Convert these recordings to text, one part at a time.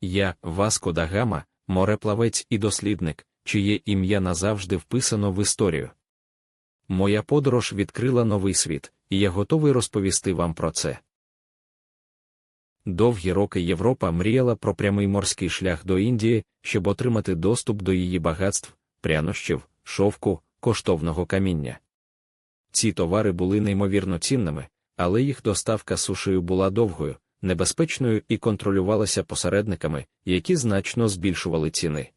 Я, Васко да Гама, мореплавець і дослідник, чиє ім'я назавжди вписано в історію. Моя подорож відкрила новий світ, і я готовий розповісти вам про це. Довгі роки Європа мріяла про прямий морський шлях до Індії, щоб отримати доступ до її багатств, прянощів, шовку, коштовного каміння. Ці товари були неймовірно цінними, але їх доставка сушею була довгою, небезпечною і контролювалася посередниками, які значно збільшували ціни.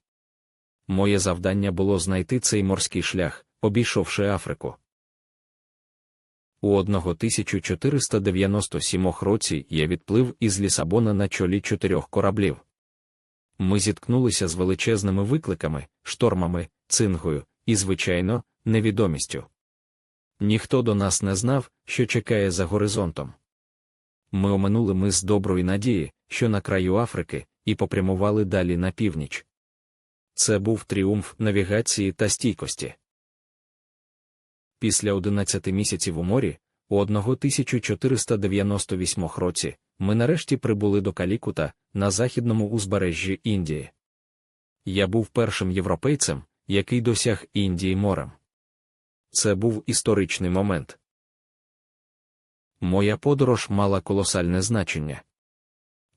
Моє завдання було знайти цей морський шлях, обійшовши Африку. У 1497 році я відплив із Лісабона на чолі чотирьох кораблів. Ми зіткнулися з величезними викликами, штормами, цингою і, звичайно, невідомістю. Ніхто до нас не знав, що чекає за горизонтом. Ми оминули мис доброї надії, що на краю Африки, і попрямували далі на північ. Це був тріумф навігації та стійкості. Після 11 місяців у морі, у 1498 році, ми нарешті прибули до Калікута на західному узбережжі Індії. Я був першим європейцем, який досяг Індії морем. Це був історичний момент. Моя подорож мала колосальне значення.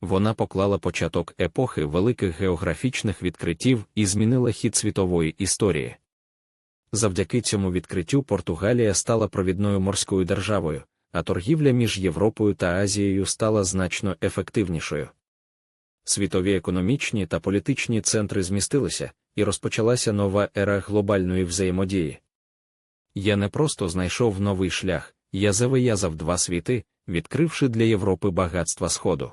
Вона поклала початок епохи великих географічних відкриттів і змінила хід світової історії. Завдяки цьому відкриттю Португалія стала провідною морською державою, а торгівля між Європою та Азією стала значно ефективнішою. Світові економічні та політичні центри змістилися, і розпочалася нова ера глобальної взаємодії. Я не просто знайшов новий шлях, я завиязав два світи, відкривши для Європи багатства Сходу.